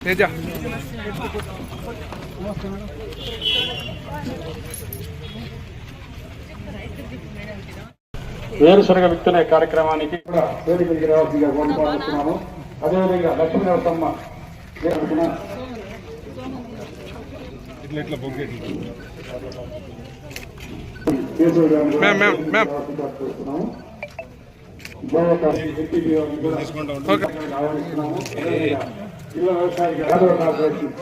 తేజ. వేరుశనగ విత్తనే కార్యక్రమానికి కూడా వేదికకి రావాల్సిందిగా కోరుకుంటున్నాము. అదేవిధంగా లక్ష్మీ నరసమ్మ మ్యామ్, మ్యామ్. జిల్లా వ్యవసాయ కార్పొరేషన్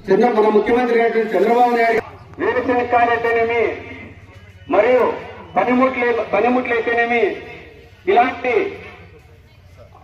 చిన్న మన ముఖ్యమంత్రి అయినటువంటి చంద్రబాబు నాయుడు వేరుశనక్కాయలైతేనేమి మరియు పనిముట్లు పనిముట్లు అయితేనేమి? ఇలాంటి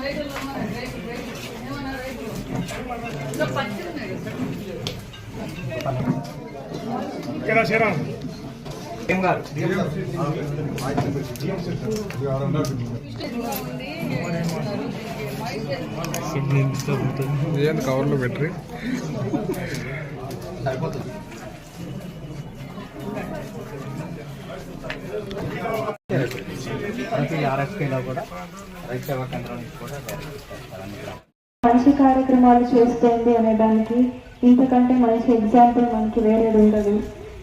మేడం ఇటు చూడండి మేడం ఏంది కవర్లో పెట్టి? ప్రతి ఆర్ఎస్కేలో కూడా రైతు సేవా కేంద్రం కూడా మంచి కార్యక్రమాలు చేస్తుంది అనేదానికి ఇంతకంటే మంచి ఎగ్జాంపుల్ మనకి వేరేది ఉండదు.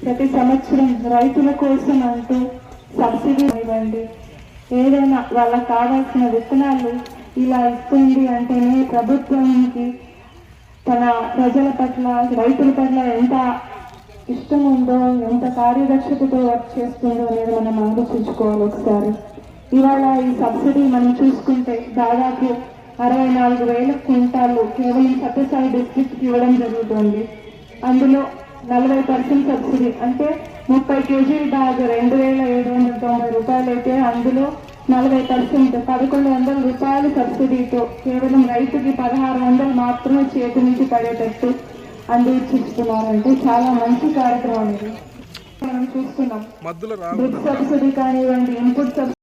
ప్రతి సంవత్సరం రైతుల కోసం అంటూ సబ్సిడీ ఇవ్వండి. ఏదైనా వాళ్ళకి కావాల్సిన విత్తనాలు ఇలా ఇస్తుంది అంటేనే ప్రభుత్వానికి తన ప్రజల పట్ల రైతుల పట్ల ఎంత ఇష్టం ఉందో ఎంత కార్యదక్షతతో వర్క్ చేస్తుందో అనేది మనం ఆలోచించుకోవాలి ఒకసారి. ఇవాళ ఈ సబ్సిడీ మనం చూసుకుంటే దాదాపు అరవై నాలుగు వేల క్వింటాలు కేవలం సత్యసాయి డిస్ట్రిక్ట్కి ఇవ్వడం జరుగుతుంది. అందులో నలభై పర్సెంట్ సబ్సిడీ అంటే ముప్పై కేజీల బ్యాగ్ రెండు వేల ఏడు వందల తొంభై రూపాయలు అయితే అందులో నలభై పర్సెంట్ పదకొండు వందల రూపాయలు సబ్సిడీతో కేవలం రైతుకి పదహారు వందలు మాత్రమే చేతి నుంచి పడేటట్టు అందించిస్తున్నారంటే చాలా మంచి కార్యక్రమం ఇది. మనం చూస్తున్నాం. సబ్సిడీ కానివ్వండి ఇన్పుట్ సబ్సిడీ